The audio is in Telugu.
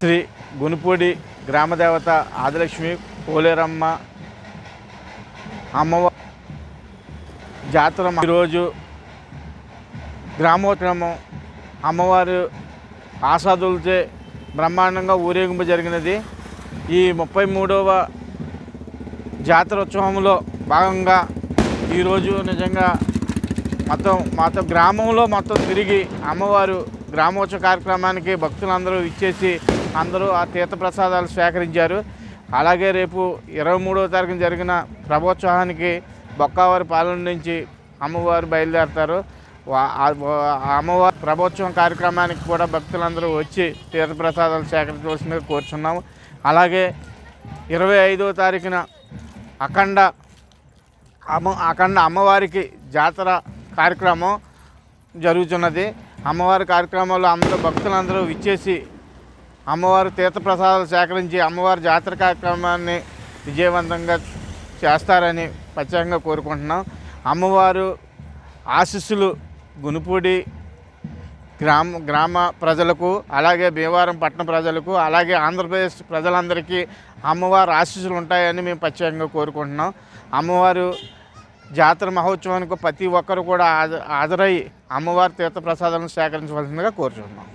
శ్రీ గునుపూడి గ్రామదేవత ఆదిలక్ష్మి పోలేరమ్మ అమ్మవారి జాతర ఈరోజు గ్రామోత్సవం. అమ్మవారు ఆసాదులచే బ్రహ్మాండంగా ఊరేగింపు జరిగినది. ఈ ముప్పై మూడవ జాతర ఉత్సవంలో భాగంగా ఈరోజు నిజంగా మొత్తం మొత్తం గ్రామంలో మొత్తం తిరిగి అమ్మవారు గ్రామోత్సవ కార్యక్రమానికి భక్తులందరూ ఇచ్చేసి అందరూ ఆ తీర్థప్రసాదాలు స్వీకరించారు. అలాగే రేపు ఇరవై మూడవ తారీఖున జరిగిన ప్రభోత్సవానికి బొక్కావారి పాలన నుంచి అమ్మవారు బయలుదేరతారు. అమ్మవారి ప్రభోత్సవం కార్యక్రమానికి కూడా భక్తులందరూ వచ్చి తీర్థప్రసాదాలు సేకరించవలసిందిగా కోరుచున్నాము. అలాగే ఇరవై ఐదవ తారీఖున అఖండ అమ్మ అఖండ అమ్మవారికి జాతర కార్యక్రమం జరుగుతున్నది. అమ్మవారి కార్యక్రమంలో అందరూ భక్తులందరూ విచ్చేసి అమ్మవారు తీర్థప్రసాదాలు సేకరించి అమ్మవారి జాతర కార్యక్రమాన్ని విజయవంతంగా చేస్తారని ప్రత్యేకంగా కోరుకుంటున్నాం. అమ్మవారు ఆశీస్సులు గునుపూడి గ్రామ గ్రామ ప్రజలకు అలాగే భీమవరం పట్టణ ప్రజలకు అలాగే ఆంధ్రప్రదేశ్ ప్రజలందరికీ అమ్మవారి ఆశీస్సులు ఉంటాయని మేము ప్రత్యేకంగా కోరుకుంటున్నాం. అమ్మవారు జాతర మహోత్సవానికి ప్రతి ఒక్కరు కూడా హాజరై అమ్మవారి తీర్థప్రసాదాలను సేకరించవలసిందిగా కోరుచున్నాం.